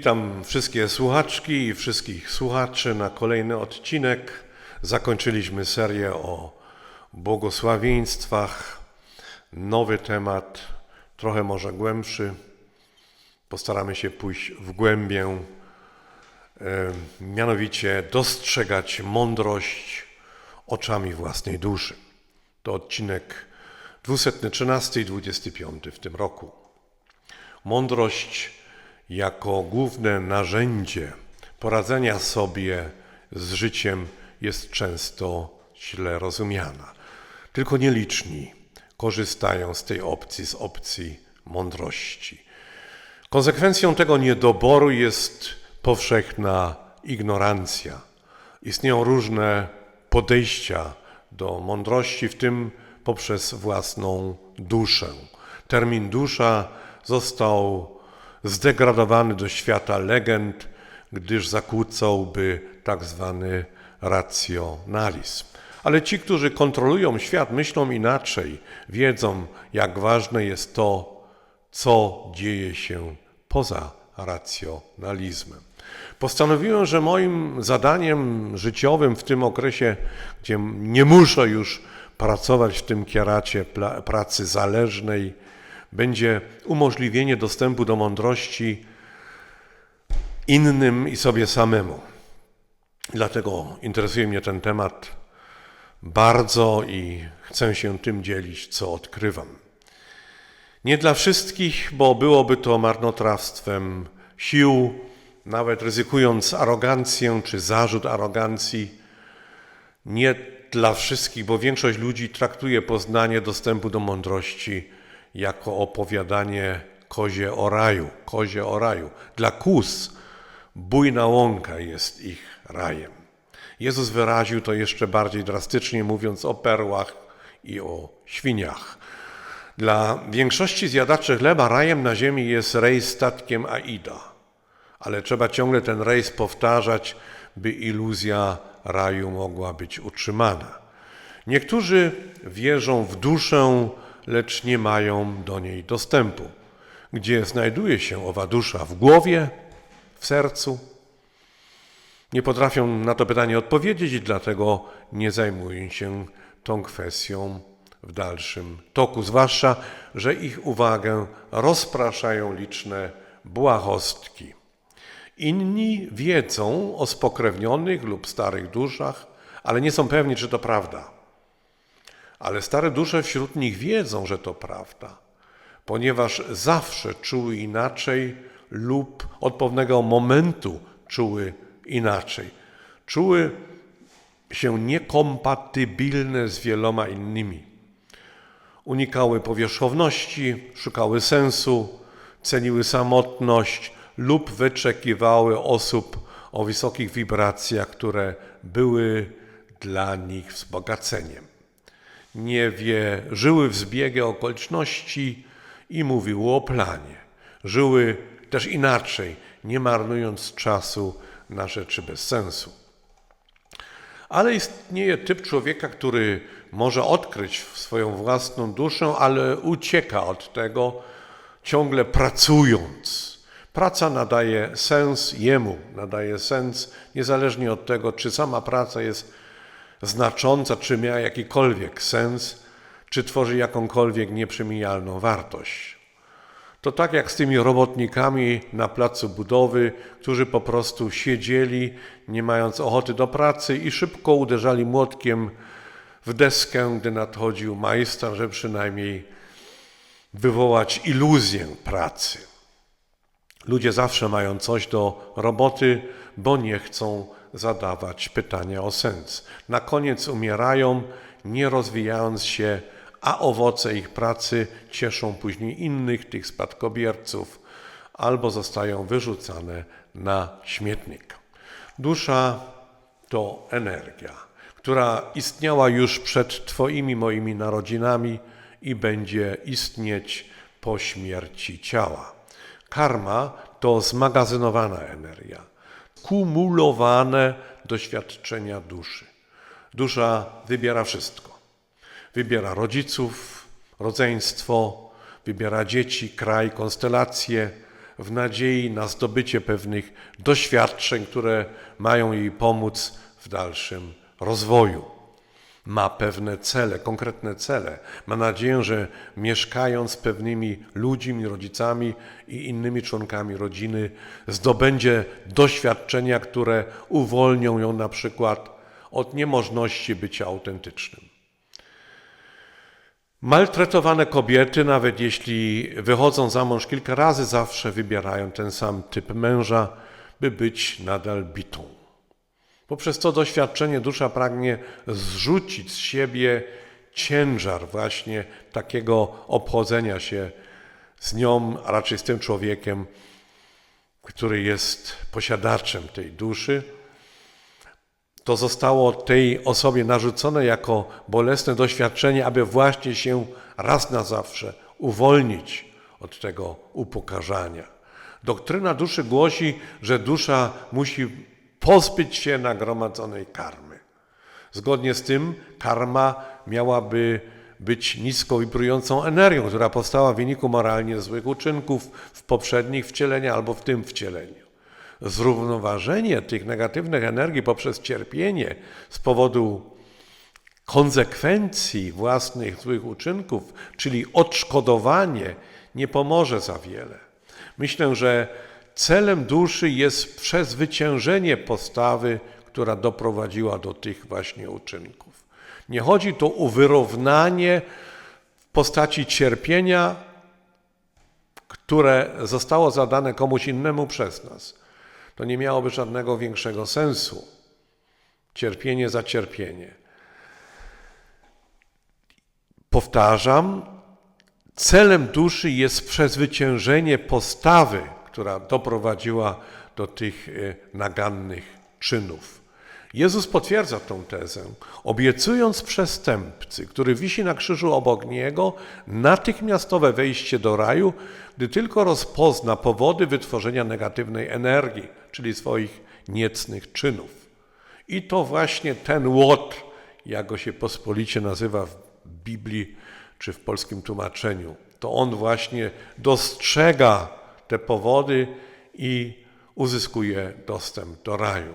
Witam wszystkie słuchaczki i wszystkich słuchaczy na kolejny odcinek. Zakończyliśmy serię o błogosławieństwach. Nowy temat, trochę może głębszy. Postaramy się pójść w głębię, e, mianowicie dostrzegać mądrość oczami własnej duszy. To odcinek 213 i 25 w tym roku. Mądrość jako główne narzędzie poradzenia sobie z życiem jest często źle rozumiana. Tylko nieliczni korzystają z tej opcji, z opcji mądrości. Konsekwencją tego niedoboru jest powszechna ignorancja. Istnieją różne podejścia do mądrości, w tym poprzez własną duszę. Termin dusza został zdegradowany do świata legend, gdyż zakłócałby tak zwany racjonalizm. Ale ci, którzy kontrolują świat, myślą inaczej, wiedzą, jak ważne jest to, co dzieje się poza racjonalizmem. Postanowiłem, że moim zadaniem życiowym w tym okresie, gdzie nie muszę już pracować w tym kieracie pracy zależnej, będzie umożliwienie dostępu do mądrości innym i sobie samemu. Dlatego interesuje mnie ten temat bardzo i chcę się tym dzielić, co odkrywam. Nie dla wszystkich, bo byłoby to marnotrawstwem sił, nawet ryzykując arogancję czy zarzut arogancji. Nie dla wszystkich, bo większość ludzi traktuje poznanie dostępu do mądrości jako opowiadanie kozie o raju, kozie o raju. Dla kus bujna łąka jest ich rajem. Jezus wyraził to jeszcze bardziej drastycznie, mówiąc o perłach i o świniach. Dla większości zjadaczy chleba rajem na ziemi jest rejs statkiem Aida, ale trzeba ciągle ten rejs powtarzać, by iluzja raju mogła być utrzymana. Niektórzy wierzą w duszę, lecz nie mają do niej dostępu. Gdzie znajduje się owa dusza? W głowie? W sercu? Nie potrafią na to pytanie odpowiedzieć i dlatego nie zajmują się tą kwestią w dalszym toku, zwłaszcza, że ich uwagę rozpraszają liczne błahostki. Inni wiedzą o spokrewnionych lub starych duszach, ale nie są pewni, czy to prawda. Ale stare dusze wśród nich wiedzą, że to prawda, ponieważ zawsze czuły inaczej lub od pewnego momentu czuły inaczej. Czuły się niekompatybilne z wieloma innymi. Unikały powierzchowności, szukały sensu, ceniły samotność lub wyczekiwały osób o wysokich wibracjach, które były dla nich wzbogaceniem nie wie, żyły w zbiegu okoliczności i mówiły o planie. Żyły też inaczej, nie marnując czasu na rzeczy bez sensu. Ale istnieje typ człowieka, który może odkryć swoją własną duszę, ale ucieka od tego, ciągle pracując. Praca nadaje sens jemu, nadaje sens niezależnie od tego, czy sama praca jest znacząca, czy miała jakikolwiek sens, czy tworzy jakąkolwiek nieprzemijalną wartość. To tak jak z tymi robotnikami na placu budowy, którzy po prostu siedzieli, nie mając ochoty do pracy i szybko uderzali młotkiem w deskę, gdy nadchodził majster, żeby przynajmniej wywołać iluzję pracy. Ludzie zawsze mają coś do roboty, bo nie chcą zadawać pytania o sens. Na koniec umierają, nie rozwijając się, a owoce ich pracy cieszą później innych, tych spadkobierców, albo zostają wyrzucane na śmietnik. Dusza to energia, która istniała już przed Twoimi, moimi narodzinami i będzie istnieć po śmierci ciała. Karma to zmagazynowana energia kumulowane doświadczenia duszy. Dusza wybiera wszystko. Wybiera rodziców, rodzeństwo, wybiera dzieci, kraj, konstelacje, w nadziei na zdobycie pewnych doświadczeń, które mają jej pomóc w dalszym rozwoju. Ma pewne cele, konkretne cele. Ma nadzieję, że mieszkając z pewnymi ludźmi, rodzicami i innymi członkami rodziny, zdobędzie doświadczenia, które uwolnią ją na przykład od niemożności bycia autentycznym. Maltretowane kobiety, nawet jeśli wychodzą za mąż kilka razy, zawsze wybierają ten sam typ męża, by być nadal bitą. Poprzez to doświadczenie dusza pragnie zrzucić z siebie ciężar właśnie takiego obchodzenia się z nią, a raczej z tym człowiekiem, który jest posiadaczem tej duszy. To zostało tej osobie narzucone jako bolesne doświadczenie, aby właśnie się raz na zawsze uwolnić od tego upokarzania. Doktryna duszy głosi, że dusza musi pozbyć się nagromadzonej karmy. Zgodnie z tym karma miałaby być nisko wibrującą energią, która powstała w wyniku moralnie złych uczynków w poprzednich wcieleniach albo w tym wcieleniu. Zrównoważenie tych negatywnych energii poprzez cierpienie z powodu konsekwencji własnych złych uczynków, czyli odszkodowanie, nie pomoże za wiele. Myślę, że celem duszy jest przezwyciężenie postawy, która doprowadziła do tych właśnie uczynków. Nie chodzi tu o wyrównanie w postaci cierpienia, które zostało zadane komuś innemu przez nas. To nie miałoby żadnego większego sensu. Cierpienie za cierpienie. Powtarzam, celem duszy jest przezwyciężenie postawy, która doprowadziła do tych e, nagannych czynów. Jezus potwierdza tę tezę, obiecując przestępcy, który wisi na krzyżu obok niego, natychmiastowe wejście do raju, gdy tylko rozpozna powody wytworzenia negatywnej energii, czyli swoich niecnych czynów. I to właśnie ten łot, jak go się pospolicie nazywa w Biblii czy w polskim tłumaczeniu, to on właśnie dostrzega te powody i uzyskuje dostęp do raju.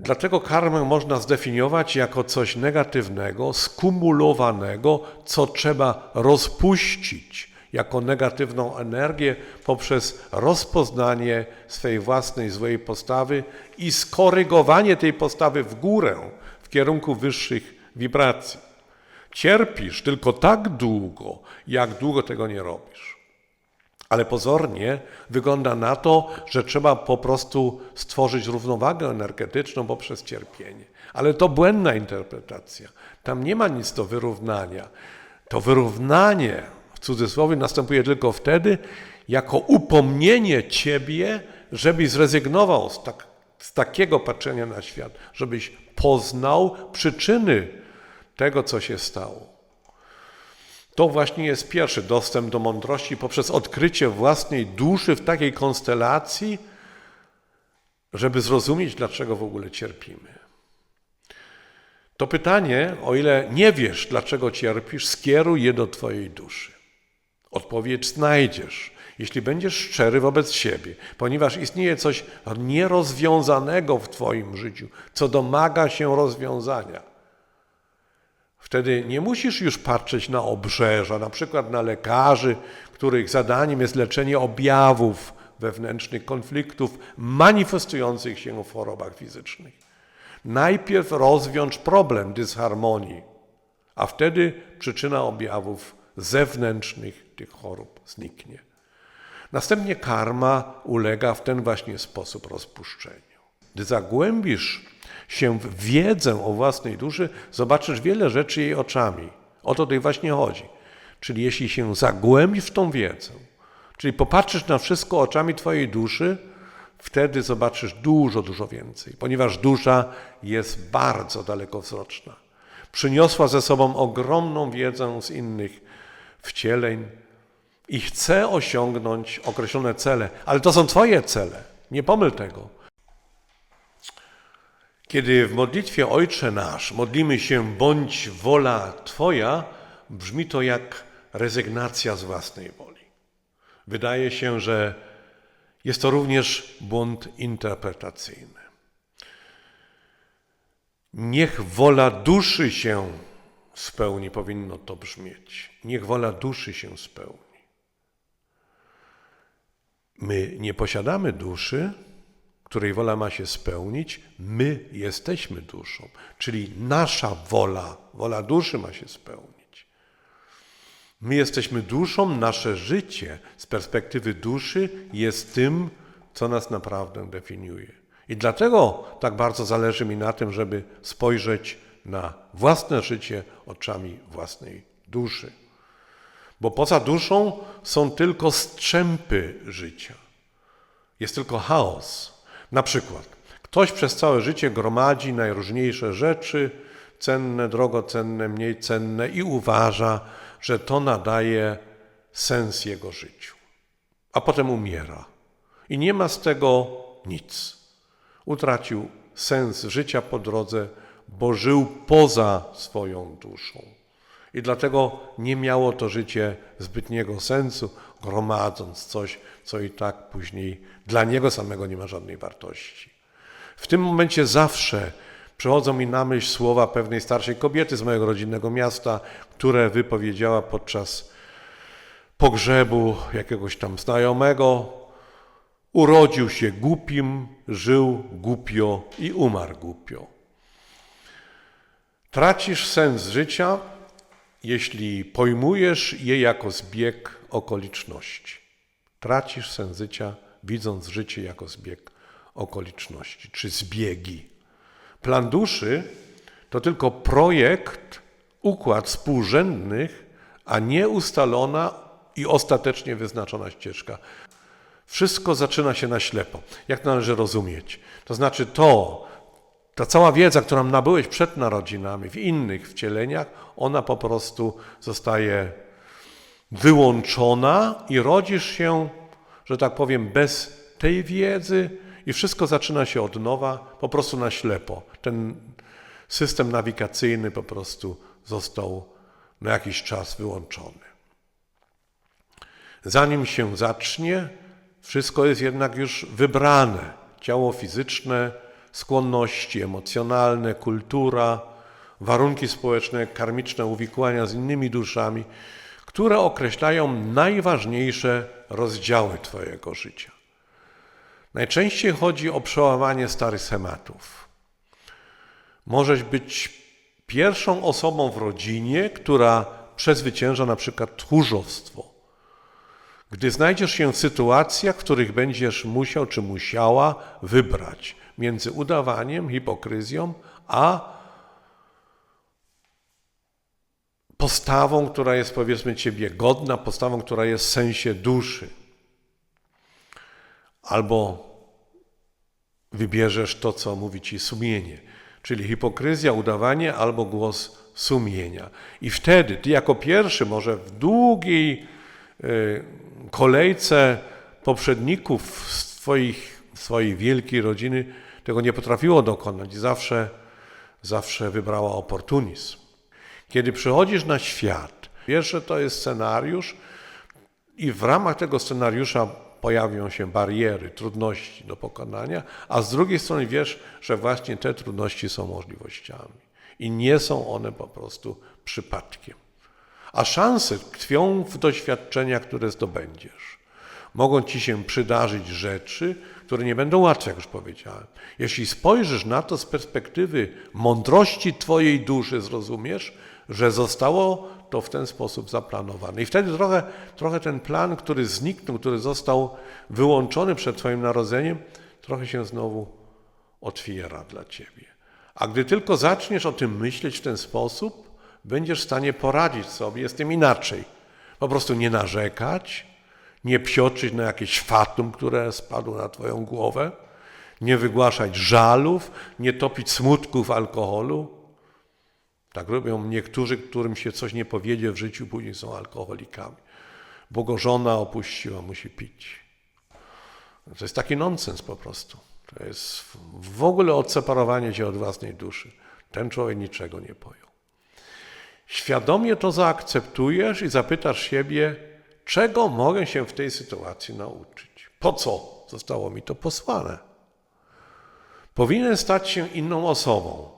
Dlatego karmę można zdefiniować jako coś negatywnego, skumulowanego, co trzeba rozpuścić jako negatywną energię poprzez rozpoznanie swej własnej złej postawy i skorygowanie tej postawy w górę, w kierunku wyższych wibracji. Cierpisz tylko tak długo, jak długo tego nie robisz. Ale pozornie wygląda na to, że trzeba po prostu stworzyć równowagę energetyczną poprzez cierpienie. Ale to błędna interpretacja. Tam nie ma nic do wyrównania. To wyrównanie w cudzysłowie następuje tylko wtedy, jako upomnienie ciebie, żebyś zrezygnował z, tak, z takiego patrzenia na świat, żebyś poznał przyczyny tego, co się stało. To właśnie jest pierwszy dostęp do mądrości poprzez odkrycie własnej duszy w takiej konstelacji, żeby zrozumieć, dlaczego w ogóle cierpimy. To pytanie, o ile nie wiesz, dlaczego cierpisz, skieruj je do Twojej duszy. Odpowiedź znajdziesz, jeśli będziesz szczery wobec siebie, ponieważ istnieje coś nierozwiązanego w Twoim życiu, co domaga się rozwiązania. Wtedy nie musisz już patrzeć na obrzeża, na przykład na lekarzy, których zadaniem jest leczenie objawów wewnętrznych konfliktów manifestujących się w chorobach fizycznych. Najpierw rozwiąż problem dysharmonii, a wtedy przyczyna objawów zewnętrznych tych chorób zniknie. Następnie karma ulega w ten właśnie sposób rozpuszczeniu. Gdy zagłębisz się w wiedzę o własnej duszy, zobaczysz wiele rzeczy jej oczami. O to tutaj właśnie chodzi. Czyli jeśli się zagłębisz w tą wiedzę, czyli popatrzysz na wszystko oczami Twojej duszy, wtedy zobaczysz dużo, dużo więcej, ponieważ dusza jest bardzo dalekowzroczna. Przyniosła ze sobą ogromną wiedzę z innych wcieleń i chce osiągnąć określone cele, ale to są Twoje cele. Nie pomyl tego. Kiedy w modlitwie Ojcze Nasz modlimy się bądź wola Twoja, brzmi to jak rezygnacja z własnej woli. Wydaje się, że jest to również błąd interpretacyjny. Niech wola duszy się spełni, powinno to brzmieć. Niech wola duszy się spełni. My nie posiadamy duszy, której wola ma się spełnić, my jesteśmy duszą, czyli nasza wola, wola duszy ma się spełnić. My jesteśmy duszą, nasze życie z perspektywy duszy jest tym, co nas naprawdę definiuje. I dlatego tak bardzo zależy mi na tym, żeby spojrzeć na własne życie oczami własnej duszy. Bo poza duszą są tylko strzępy życia. Jest tylko chaos. Na przykład, ktoś przez całe życie gromadzi najróżniejsze rzeczy, cenne, drogocenne, mniej cenne, i uważa, że to nadaje sens jego życiu. A potem umiera. I nie ma z tego nic. Utracił sens życia po drodze, bo żył poza swoją duszą. I dlatego nie miało to życie zbytniego sensu, gromadząc coś, co i tak później dla niego samego nie ma żadnej wartości. W tym momencie zawsze przychodzą mi na myśl słowa pewnej starszej kobiety z mojego rodzinnego miasta, które wypowiedziała podczas pogrzebu jakiegoś tam znajomego. Urodził się głupim, żył głupio i umarł głupio. Tracisz sens życia, jeśli pojmujesz je jako zbieg okoliczności. Tracisz sens życia, widząc życie jako zbieg okoliczności czy zbiegi. Plan duszy to tylko projekt, układ współrzędnych, a nie ustalona i ostatecznie wyznaczona ścieżka. Wszystko zaczyna się na ślepo. Jak należy rozumieć? To znaczy to, ta cała wiedza, którą nabyłeś przed narodzinami, w innych wcieleniach, ona po prostu zostaje wyłączona i rodzisz się, że tak powiem, bez tej wiedzy i wszystko zaczyna się od nowa, po prostu na ślepo. Ten system nawigacyjny po prostu został na jakiś czas wyłączony. Zanim się zacznie, wszystko jest jednak już wybrane. Ciało fizyczne, skłonności emocjonalne, kultura, warunki społeczne, karmiczne uwikłania z innymi duszami, które określają najważniejsze rozdziały Twojego życia. Najczęściej chodzi o przełamanie starych schematów. Możesz być pierwszą osobą w rodzinie, która przezwycięża na przykład tchórzostwo. Gdy znajdziesz się w sytuacjach, w których będziesz musiał czy musiała wybrać między udawaniem, hipokryzją, a postawą, która jest powiedzmy Ciebie godna, postawą, która jest w sensie duszy. Albo wybierzesz to, co mówi Ci sumienie, czyli hipokryzja, udawanie albo głos sumienia. I wtedy Ty jako pierwszy może w długiej y, kolejce poprzedników swoich, swojej wielkiej rodziny tego nie potrafiło dokonać. Zawsze, zawsze wybrała oportunizm. Kiedy przychodzisz na świat, wiesz, że to jest scenariusz i w ramach tego scenariusza pojawią się bariery, trudności do pokonania, a z drugiej strony wiesz, że właśnie te trudności są możliwościami i nie są one po prostu przypadkiem. A szanse tkwią w doświadczeniach, które zdobędziesz. Mogą ci się przydarzyć rzeczy, które nie będą łatwe, jak już powiedziałem. Jeśli spojrzysz na to z perspektywy mądrości Twojej duszy, zrozumiesz, że zostało to w ten sposób zaplanowane. I wtedy trochę, trochę ten plan, który zniknął, który został wyłączony przed Twoim narodzeniem, trochę się znowu otwiera dla Ciebie. A gdy tylko zaczniesz o tym myśleć w ten sposób, będziesz w stanie poradzić sobie z tym inaczej. Po prostu nie narzekać, nie psioczyć na jakieś fatum, które spadło na Twoją głowę, nie wygłaszać żalów, nie topić smutków alkoholu. Tak robią niektórzy, którym się coś nie powiedzie w życiu, później są alkoholikami. Bo go żona opuściła, musi pić. To jest taki nonsens po prostu. To jest w ogóle odseparowanie się od własnej duszy. Ten człowiek niczego nie pojął. Świadomie to zaakceptujesz i zapytasz siebie, czego mogę się w tej sytuacji nauczyć? Po co zostało mi to posłane? Powinien stać się inną osobą,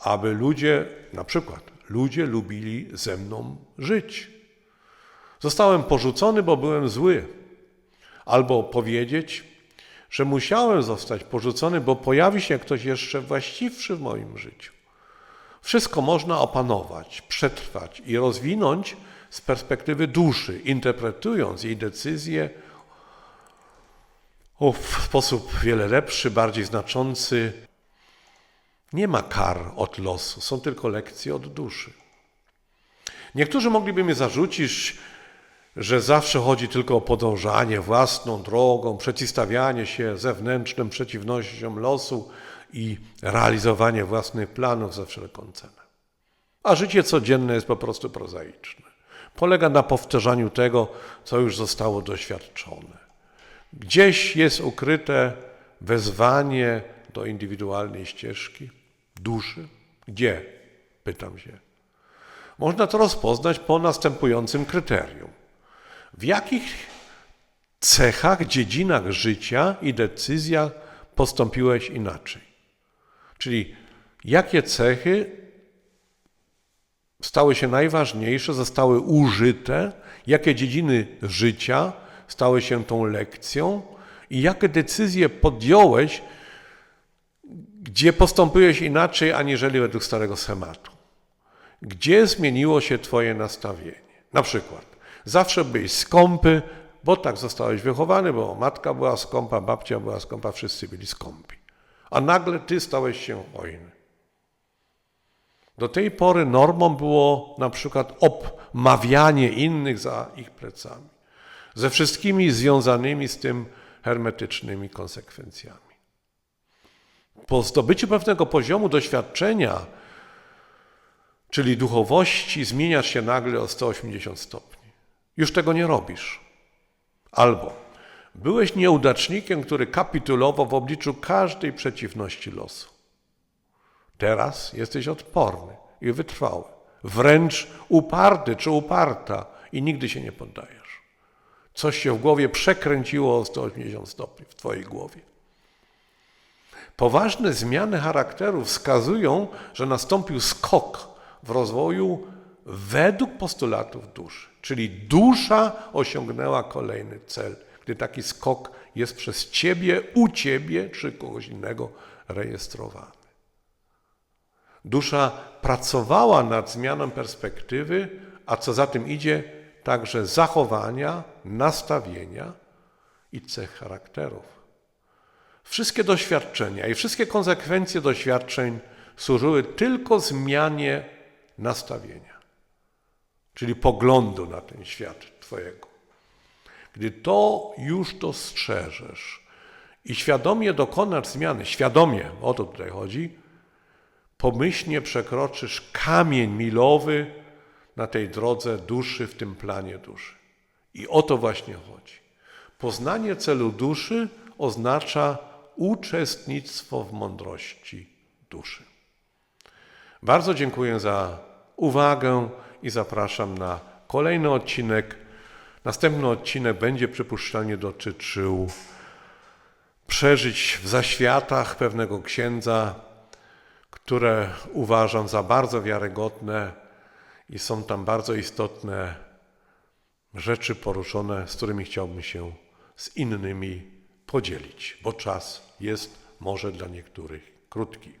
aby ludzie, na przykład ludzie lubili ze mną żyć. Zostałem porzucony, bo byłem zły. Albo powiedzieć, że musiałem zostać porzucony, bo pojawi się ktoś jeszcze właściwszy w moim życiu. Wszystko można opanować, przetrwać i rozwinąć z perspektywy duszy, interpretując jej decyzje w sposób wiele lepszy, bardziej znaczący. Nie ma kar od losu, są tylko lekcje od duszy. Niektórzy mogliby mi zarzucić, że zawsze chodzi tylko o podążanie własną drogą, przeciwstawianie się zewnętrznym przeciwnościom losu i realizowanie własnych planów za wszelką cenę. A życie codzienne jest po prostu prozaiczne. Polega na powtarzaniu tego, co już zostało doświadczone. Gdzieś jest ukryte wezwanie do indywidualnej ścieżki duszy. Gdzie? Pytam się. Można to rozpoznać po następującym kryterium. W jakich cechach, dziedzinach życia i decyzjach postąpiłeś inaczej? Czyli jakie cechy stały się najważniejsze, zostały użyte, jakie dziedziny życia stały się tą lekcją i jakie decyzje podjąłeś, gdzie postąpiłeś inaczej aniżeli według starego schematu. Gdzie zmieniło się Twoje nastawienie? Na przykład, zawsze byłeś skąpy, bo tak zostałeś wychowany, bo matka była skąpa, babcia była skąpa, wszyscy byli skąpi. A nagle Ty stałeś się hojny. Do tej pory normą było na przykład obmawianie innych za ich plecami, ze wszystkimi związanymi z tym hermetycznymi konsekwencjami. Po zdobyciu pewnego poziomu doświadczenia, czyli duchowości, zmieniasz się nagle o 180 stopni. Już tego nie robisz. Albo byłeś nieudacznikiem, który kapitulował w obliczu każdej przeciwności losu. Teraz jesteś odporny i wytrwały, wręcz uparty czy uparta i nigdy się nie poddajesz. Coś się w głowie przekręciło o 180 stopni w Twojej głowie. Poważne zmiany charakteru wskazują, że nastąpił skok w rozwoju według postulatów duszy, czyli dusza osiągnęła kolejny cel, gdy taki skok jest przez Ciebie, u Ciebie czy kogoś innego rejestrowany. Dusza pracowała nad zmianą perspektywy, a co za tym idzie, także zachowania, nastawienia i cech charakterów. Wszystkie doświadczenia i wszystkie konsekwencje doświadczeń służyły tylko zmianie nastawienia, czyli poglądu na ten świat Twojego. Gdy to już dostrzeżesz i świadomie dokonasz zmiany, świadomie, o to tutaj chodzi, pomyślnie przekroczysz kamień milowy na tej drodze duszy, w tym planie duszy. I o to właśnie chodzi. Poznanie celu duszy oznacza uczestnictwo w mądrości duszy. Bardzo dziękuję za uwagę i zapraszam na kolejny odcinek. Następny odcinek będzie przypuszczalnie dotyczył przeżyć w zaświatach pewnego księdza, które uważam za bardzo wiarygodne i są tam bardzo istotne rzeczy poruszone, z którymi chciałbym się z innymi podzielić, bo czas jest może dla niektórych krótki.